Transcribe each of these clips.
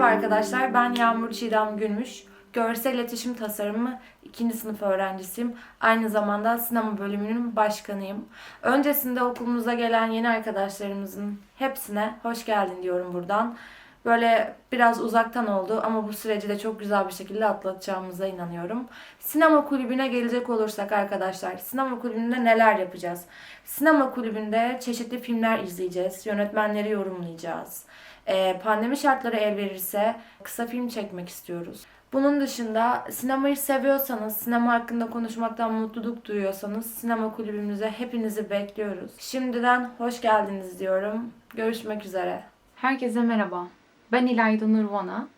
Merhaba arkadaşlar, ben Yağmur Çiğdem Gülmüş. Görsel İletişim Tasarımı 2. sınıf öğrencisiyim. Aynı zamanda sinema bölümünün başkanıyım. Öncesinde okulumuza gelen yeni arkadaşlarımızın hepsine hoş geldin diyorum buradan. Böyle biraz uzaktan oldu ama bu süreci de çok güzel bir şekilde atlatacağımıza inanıyorum. Sinema kulübüne gelecek olursak arkadaşlar, sinema kulübünde neler yapacağız? Sinema kulübünde çeşitli filmler izleyeceğiz, yönetmenleri yorumlayacağız. Ee, pandemi şartları el verirse kısa film çekmek istiyoruz. Bunun dışında sinemayı seviyorsanız, sinema hakkında konuşmaktan mutluluk duyuyorsanız sinema kulübümüze hepinizi bekliyoruz. Şimdiden hoş geldiniz diyorum. Görüşmek üzere. Herkese merhaba. Ben İlayda Nurvana.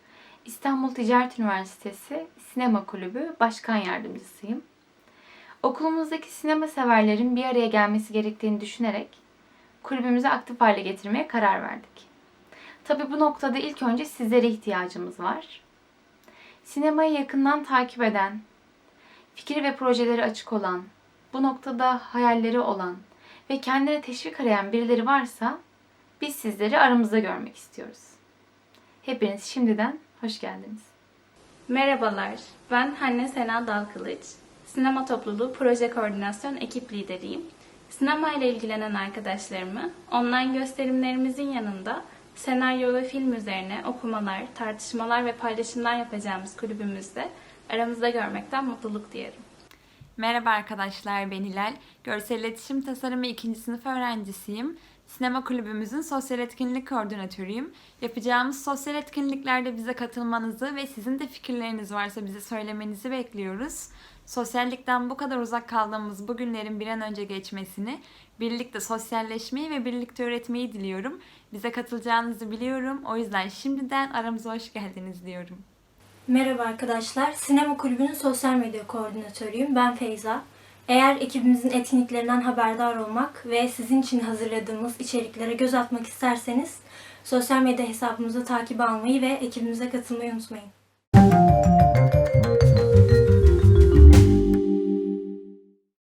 İstanbul Ticaret Üniversitesi Sinema Kulübü Başkan Yardımcısıyım. Okulumuzdaki sinema severlerin bir araya gelmesi gerektiğini düşünerek kulübümüzü aktif hale getirmeye karar verdik. Tabii bu noktada ilk önce sizlere ihtiyacımız var. Sinemayı yakından takip eden, fikir ve projeleri açık olan, bu noktada hayalleri olan ve kendine teşvik arayan birileri varsa biz sizleri aramızda görmek istiyoruz. Hepiniz şimdiden hoş geldiniz. Merhabalar, ben Hanne Sena Dalkılıç. Sinema Topluluğu Proje Koordinasyon Ekip Lideriyim. Sinema ile ilgilenen arkadaşlarımı online gösterimlerimizin yanında senaryo ve film üzerine okumalar, tartışmalar ve paylaşımlar yapacağımız kulübümüzde aramızda görmekten mutluluk duyarım. Merhaba arkadaşlar ben Hilal. Görsel İletişim Tasarımı 2. sınıf öğrencisiyim. Sinema kulübümüzün sosyal etkinlik koordinatörüyüm. Yapacağımız sosyal etkinliklerde bize katılmanızı ve sizin de fikirleriniz varsa bize söylemenizi bekliyoruz. Sosyallikten bu kadar uzak kaldığımız bu günlerin bir an önce geçmesini, birlikte sosyalleşmeyi ve birlikte öğretmeyi diliyorum. Bize katılacağınızı biliyorum. O yüzden şimdiden aramıza hoş geldiniz diyorum. Merhaba arkadaşlar. Sinema Kulübü'nün sosyal medya koordinatörüyüm. Ben Feyza. Eğer ekibimizin etkinliklerinden haberdar olmak ve sizin için hazırladığımız içeriklere göz atmak isterseniz sosyal medya hesabımızı takip almayı ve ekibimize katılmayı unutmayın.